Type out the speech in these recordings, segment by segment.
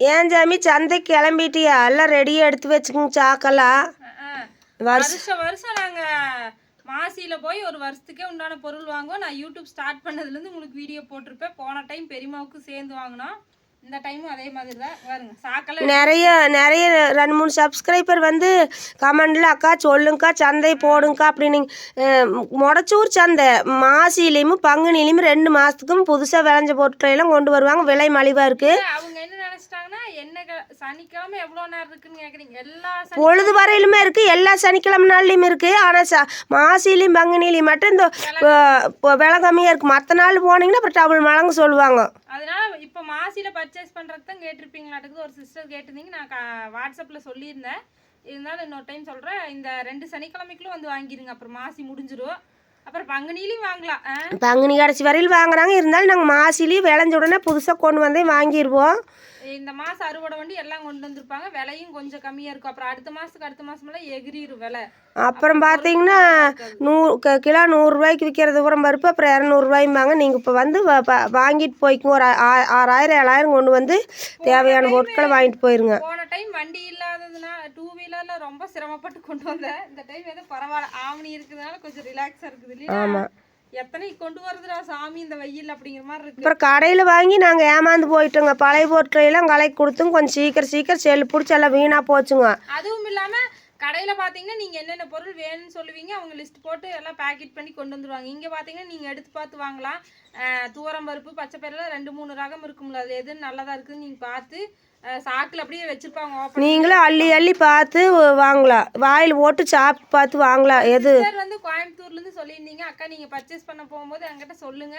ஏன் சாமி சந்தைக்கு கிளம்பிட்டியா? எல்லாம் ரெடியாக எடுத்து வச்சுக்கோங்க சாக்கெல்லாம். வருஷம் வருஷம் வருஷம் நாங்க மாசியில போய் ஒரு வருஷத்துக்கே உண்டான பொருள் வாங்குவோம். நான் யூடியூப் ஸ்டார்ட் பண்ணதுல இருந்து உங்களுக்கு வீடியோ போட்டிருப்பேன். போன டைம் பெரியம்மாவுக்கு சேர்ந்து வாங்கினோம். இந்த டைமும் அதே மாதிரி தான். பாருங்க சாக்கெல்லாம் நிறைய நிறைய ரெண்டு மூணு சப்ஸ்கிரைபர் வந்து கமெண்டில் அக்கா சொல்லுங்கக்கா சந்தை போடுங்கக்கா அப்படின்னு முடச்சூர் சந்தை மாசிலையும் பங்குனிலையும் ரெண்டு மாதத்துக்கும் புதுசாக விளைஞ்ச பொருட்களெல்லாம் கொண்டு வருவாங்க. விலை மலிவாக இருக்குது அவங்க என்ன என்ன க- சனிக்கிழமை எவ்வளவு நேரம் இருக்குன்னு கேக்குறீங்க. எல்லா பொழுது வரையிலுமே இருக்குது எல்லா சனிக்கிழமை நாள்லையும் இருக்குது ஆனால் ச மாசிலையும் பங்குனிலையும் மட்டும் இந்த விலை கம்மியாக இருக்குது மற்ற நாள் போனீங்கன்னா அப்புறம் டபுள் மடங்கு சொல்லுவாங்க. அதனால இப்ப மாசில பர்ச்சேஸ் பண்றது தான் கேட்டிருப்பீங்களாட்டுக்கு ஒரு சிஸ்டர் கேட்டிருந்தீங்க. நான் வாட்ஸ்அப்ல சொல்லியிருந்தேன். இருந்தாலும் இன்னொரு டைம் சொல்றேன். இந்த ரெண்டு சனிக்கிழமைக்குள்ள வந்து வாங்கிருங்க. அப்புறம் மாசி முடிஞ்சிரும். அப்புறம் பங்குனிலையும் வாங்கலாம்? பங்குனி கடைசி வரையில் வாங்குறாங்க. இருந்தாலும் நாங்கள் மாசிலையும் விளைஞ்ச உடனே புதுசாக கொண்டு வந்தே வாங்கிடுவோம் இந்த மாசம் அறுவடை வண்டி எல்லாம் கொண்டு வந்திருப்பாங்க. விலையும் கொஞ்சம் கம்மியா இருக்கும். அப்புறம் அடுத்த மாசத்துக்கு அடுத்த மாசமெல்லாம் எகிரிரும் விலை. அப்புறம் பார்த்தீங்கன்னா நூறு கிலோ நூறுரூவாய்க்கு விற்கிறது உரம் பருப்பு அப்புறம் இரநூறுவாய்ம்பாங்க நீங்கள் இப்போ வந்து வாங்கிட்டு போய்க்குங்க. ஒரு ஆறாயிரம் ஏழாயிரம் கொண்டு வந்து தேவையான பொருட்களை வாங்கிட்டு போயிருங்க. டைம் வண்டி இல்லாததுனால டூ வீலர்ல ரொம்ப சிரமப்பட்டு கொண்டு வந்தேன் இந்த டைம் ஏதோ பரவாயில்ல. ஆவணி இருக்கிறதுனால கொஞ்சம் ரிலாக்ஸா இருக்குது இல்லையா? எத்தனை கொண்டு வருதுடா சாமி இந்த வெயில் அப்படிங்கிற மாதிரி இருக்கு. அப்புறம் கடையில் வாங்கி நாங்கள் ஏமாந்து போயிட்டோங்க. பழைய பொருட்களெல்லாம் கலைக்கு கொடுத்துங்க கொஞ்சம் சீக்கிரம் சீக்கிரம் செல்லு பிடிச்சி எல்லாம் வீணாக போச்சுங்க. அதுவும் இல்லாம கடையில பாத்தீங்கன்னா நீங்க என்னென்ன பொருள் வேணும்னு சொல்லுவீங்க அவங்க லிஸ்ட் போட்டு எல்லாம் பேக்கெட் பண்ணி கொண்டு வந்துருவாங்க. இங்க பாத்தீங்கன்னா நீங்க எடுத்து பார்த்து வாங்கலாம். அஹ் துவரம் பருப்பு பச்சை பயிரில் ரெண்டு மூணு ரகம் இருக்கும்ல அது எது நல்லதா இருக்குன்னு நீங்க பார்த்து சாக்குல அப்படியே வச்சிருப்பாங்க நீங்களும் அள்ளி அள்ளி பார்த்து வாங்கலாம். வாயில் போட்டு சாப்பிட்டு பார்த்து வாங்கலாம். எது? சார் வந்து கோயம்புத்தூர்ல இருந்து சொல்லியிருந்தீங்க அக்கா நீங்க பர்ச்சேஸ் பண்ண போகும்போது என்கிட்ட சொல்லுங்க.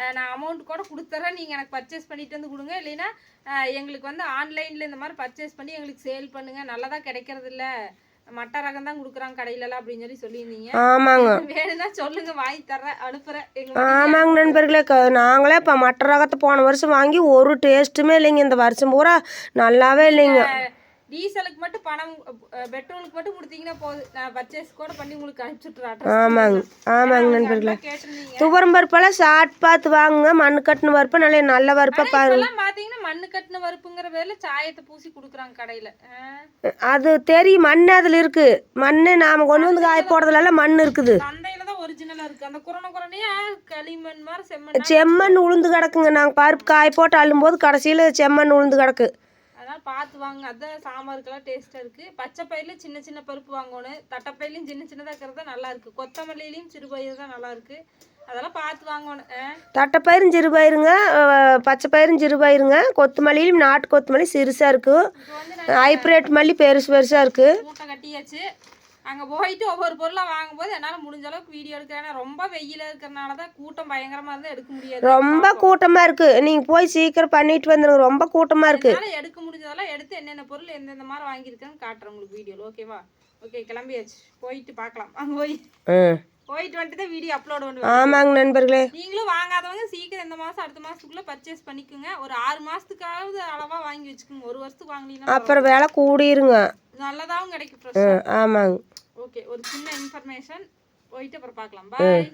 அஹ் நான் அமௌண்ட் கூட கொடுத்துறேன். நீங்க எனக்கு பர்ச்சேஸ் பண்ணிட்டு வந்து கொடுங்க. இல்லைன்னா எங்களுக்கு வந்து ஆன்லைன்ல இந்த மாதிரி பர்ச்சேஸ் பண்ணி எங்களுக்கு சேல் பண்ணுங்க. நல்லதா கிடைக்கிறது இல்ல மட்ட ரகம் தான் கொடுக்குறாங்க கடையிலலாம் அப்படின்னு சொல்லி சொல்லியிருந்தீங்க. ஆமாங்க. வேணும்னா சொல்லுங்க வாங்கி தர்றேன் அனுப்புறேன். ஆமாங்க நண்பர்களே நாங்களே இப்போ மற்ற ரகத்தை போன வருஷம் வாங்கி ஒரு டேஸ்ட்டுமே இல்லைங்க. இந்த வருஷம் பூரா நல்லாவே இல்லைங்க. டீசலுக்கு மட்டும் பணம் பெட்ரோலுக்கு மட்டும் கொடுத்தீங்கன்னா போதும். நான் பர்ச்சேஸ் கூட பண்ணி உங்களுக்கு அனுப்பிச்சுட்றேன் ஆமாங்க. ஆமாங்க நண்பர்களே. துவரம் பருப்பெல்லாம் சாட் பார்த்து வாங்குங்க. மண் கட்டின பருப்பு நல்ல நல்ல பருப்பை பாருங்க. இப்பெல்லாம் பாத்தீங்கன்னா மண்ணு கட்டின வறுப்புங்கிற பேர்ல சாயத்தை பூசி குடுக்குறாங்க கடையில. அது தெரியும். மண் அதில் இருக்கு. மண் நாம் கொண்டு வந்து காய போடுறதுல மண் இருக்குது. செம்மண் செம்மண் உளுந்து கிடக்குங்க. நாங்கள் பருப்பு காய போட்டு அள்ளும்போது கடைசியில் செம்மண் உளுந்து கிடக்கு. அதனால பார்த்து வாங்க. அதான் சாம்பாருக்கெல்லாம் டேஸ்டா இருக்கு. பச்சை பயிர்ல சின்ன சின்ன பருப்பு வாங்கணும். தட்டைப்பயிர்லயும் சின்ன சின்னதா இருக்கிறது தான் நல்லா இருக்கு. கொத்தமல்லியிலயும் சிறு பயிர் தான் நல்லா இருக்கு. அதெல்லாம் பார்த்து வாங்கணும். தட்டைப்பயிரும் சிறு பயிருங்க. அஹ், பச்சை பயிரும் சிறு பயிருங்க. கொத்தமல்லியிலும் நாட்டு கொத்தமல்லி சிறுசாக இருக்குது வந்து ஹைப்ரேட் மல்லி பெருசு பெருசாக இருக்குது மூட்டை கட்டியாச்சு. அங்க போயிட்டு ஒவ்வொரு பொருளா வாங்கும்போது என்னால முடிஞ்ச அளவுக்கு வீடியோ எடுக்கிறேன். ரொம்ப வெயில இருக்கிறனால தான் கூட்டம் பயங்கரமா இருந்தா எடுக்க முடியாது. ரொம்ப கூட்டமாக இருக்குது நீங்கள் போய் சீக்கிரம் பண்ணிட்டு வந்துடுங்க ரொம்ப கூட்டமாக இருக்குது என்னால எடுக்க முடிஞ்சதெல்லாம் எடுத்து என்னென்ன பொருள் எந்தெந்த மாதிரி வாங்கியிருக்கேன்னு காட்டுறேன் உங்களுக்கு வீடியோல. ஓகேவா ஓகே கிளம்பியாச்சு. போயிட்டு பார்க்கலாம். அங்க போய் போயிட்டு வந்துட்டு தான் வீடியோ அப்லோட் பண்ணுவேன். ஆமாங்க நண்பர்களே. நீங்களும் வாங்காதவங்க சீக்கிரம் இந்த மாசம் அடுத்த மாசத்துக்குள்ள பர்ச்சேஸ் பண்ணிக்கோங்க. ஒரு ஆறு மாசத்துக்காவது அளவா வாங்கி வச்சுக்கோங்க. ஒரு வருஷத்துக்கு வாங்கினீங்கன்னா அப்புறம் விலை கூடிருங்க. நல்லதாவும் கிடைக்கும் ஆமாங்க. ஓகே ஒரு சின்ன இன்ஃபர்மேஷன் போயிட்டு அப்புறம் பார்க்கலாம். பாய்